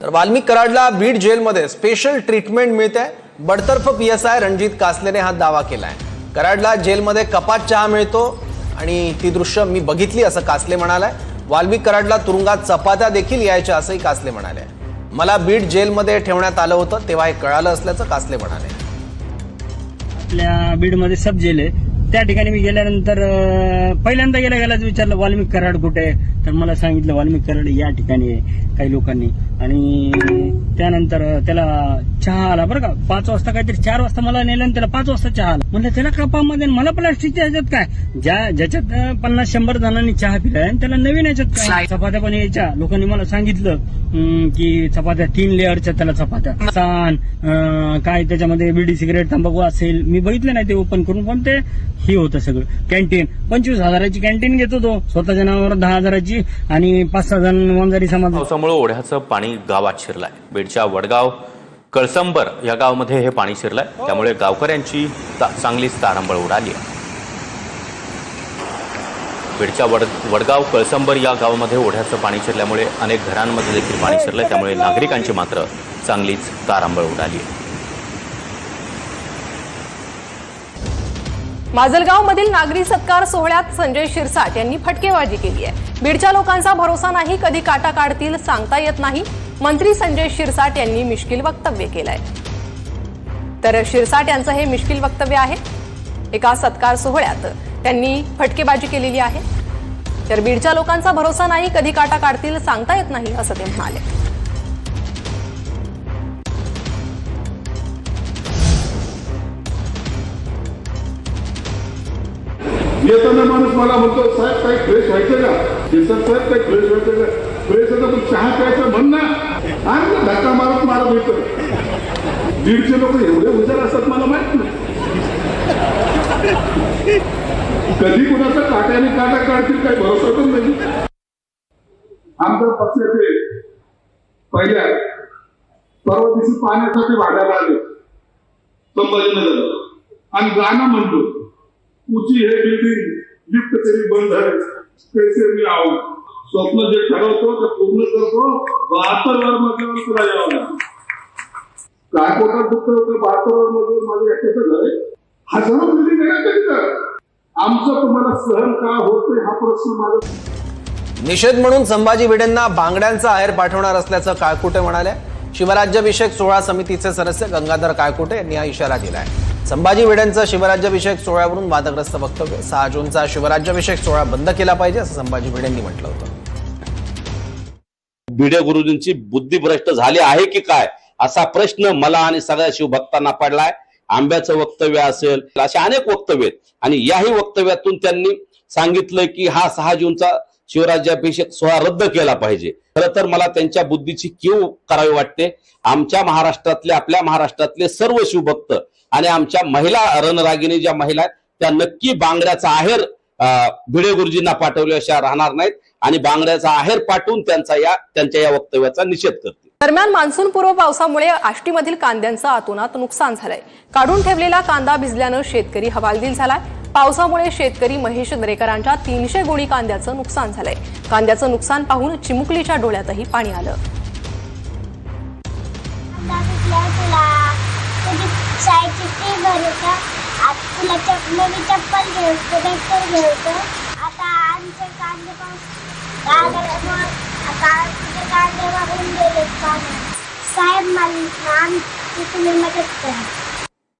तर वाल्मिक कराडला बीड जेलमध्ये special treatment मिळते बडतर्फ पी एस आय रणजित कासलेने हा दावा केला आहे कराडला जेलमध्ये कपात चहा मिळतो आणि ती दृश्य मी बघितली असं कासले म्हणालाय. वाल्मिक कराडला तुरुंगात चपात्या देखील यायच्या असंही कासले म्हणाले. मला बीड जेलमध्ये ठेवण्यात आलं होतं तेव्हा हे कळालं असल्याचं कासले म्हणाले. आपल्या बीडमध्ये सब जेल आहे. त्या ठिकाणी मी गेल्यानंतर पहिल्यांदा गेल्या गेल्याच विचारलं वाल्मिक कराड कुठे तर मला सांगितलं वाल्मिक कराड या ठिकाणी आहे काही लोकांनी. आणि त्यानंतर त्याला चहा आला. बरं का पाच वाजता काहीतरी चार वाजता मला नेलं आणि त्याला पाच वाजता चहा आला. म्हणलं त्याला कपामध्ये मला प्लास्टिकच्या ह्याच्यात काय? ज्या ज्याच्यात पन्नास शंभर जणांनी चहा पिलाय आणि त्याला नवीन ह्याच्यात काय? चपात्या पण यायच्या. लोकांनी मला सांगितलं की चपात्या तीन लेअरच्या त्याला चपात्या. अं, काय त्याच्यामध्ये बिडी सिगरेट तंबाखू असेल. मी बघितलं नाही ते ओपन करून पण ते हे होतं सगळं. कॅन्टीन. पंचवीस हजाराची कॅन्टीन घेत होतो. स्वतःच्या नावावर दहा हजाराची आणि पाच सहा जण वंजारी समाज पावसामुळे ओढ्याचं पाणी गावात शिरलंय. बीडच्या वडगाव कळसंबर या गावामध्ये हे पाणी शिरलंय. त्यामुळे गावकऱ्यांची चांगलीच तारंबळ उडाली आहे. बीडच्या वड वडगाव कळसंबर या गावामध्ये ओढ्याचं पाणी शिरल्यामुळे अनेक घरांमध्ये देखील पाणी शिरलंय. त्यामुळे नागरिकांची मात्र चांगलीच तारांबळ उडाली आहे. माजलगाव मधील नागरी सत्कार सोहळ्यात संजय शिरसाट यांनी फटकेबाजी केली आहे. बीडच्या लोकांचा भरोसा नाही कधी काटा काढतील सांगता येत नाही. मंत्री संजय शिरसाट यांनी मिश्किल वक्तव्य केलंय. तर शिरसाट यांचं हे मिश्किल वक्तव्य आहे. एका सत्कार सोहळ्यात त्यांनी फटकेबाजी केलेली आहे. तर बीडच्या लोकांचा भरोसा नाही कधी काटा काढतील सांगता येत नाही असं ते म्हणाले. येताना माणूस मला म्हणतो साहेब काही फ्रेश व्हायचं का? केसर साहेब काही फ्रेश व्हायचं का? फ्रेश होतं पण चहा प्यायचं म्हण ना. आणि धक्का मारत मारत येतो दीडशे लोक एवढे हुशार असतात मला माहीत नाही. कधी कुणाचा काट्याने काटा काढतील काही भरोसा पण नाही. आमच्या पक्षाचे पहिल्या परवा दिवशी पाण्यासाठी वाढायला आले. संभाजीनगर आणि गाणं म्हणतो ऊंची है बिल्डिंग लिफ्ट तरी बंद आहे. कैसे मी आऊ स्वप्न जे ठरवतो ते पूर्ण करतो. बहात्तर वर मजल्यावर तुला यावं लागेल. काय कोटा दुखत होतं बहात्तर वर मजल्यावर माझे एकट्याचं झाले हजारो बिल्डिंग आहे ना तिथं? आमचं तुम्हाला सहन का होते हा प्रश्न माझा. निषेध म्हणून संभाजी भिडेंना बांगड्यांचा आहेर पाठवणार असल्याचं काळकुटे म्हणाले. शिवराज्याभिषेक सोहळा समितीचे सदस्य गंगाधर काळकुटे यांनी हा इशारा दिला आहे संभाजी भिडेंचं शिवराज्याभिषेक सोहळ्यावरून वादग्रस्त वक्तव्य. सहा जूनचा शिवराज्याभिषेक सोहळा बंद केला पाहिजे असं संभाजी भिडेंनी म्हटलं होतं. भिडे गुरुजींची बुद्धिभ्रष्ट झाली आहे की काय? असा प्रश्न मला आणि सगळ्या शिवभक्तांना पडलाय. आंब्याचं वक्तव्य असेल असे अनेक वक्तव्य आहेत. आणि याही वक्तव्यातून त्यांनी सांगितलं की हा सहा जूनचा शिवराज्याभिषेक सोहळा रद्द केला पाहिजे. खरं तर मला त्यांच्या बुद्धीची कीव करावी वाटते. आमच्या महाराष्ट्रातले आपल्या महाराष्ट्रातले सर्व शिवभक्त आणि आमच्या महिला रणरागिणी ज्या महिला आहेत त्या नक्की बांगड्याचा आहेर भिडे गुरुजींना पाठवल्याशिवाय राहणार नाहीत आणि बांगड्याचा आहेर पाठवून त्यांचा या त्यांच्या या वक्तव्याचा निषेध करते दरम्यान मान्सूनपूर्व पावसामुळे आष्टीमधील कांद्यांचं आतोनात नुकसान झालंय. काढून ठेवलेला कांदा भिजल्यानं शेतकरी हवालदिल झालाय. पावसामुळे शेतकरी महेश दरेकरांच्या तीनशे गोणी कांद्याचं नुकसान झालंय कांद्याचं नुकसान पाहून चिमुकलीच्या डोळ्यातही पाणी आलं तुला तुला आता आता साहेब मला तुम्ही मदत करा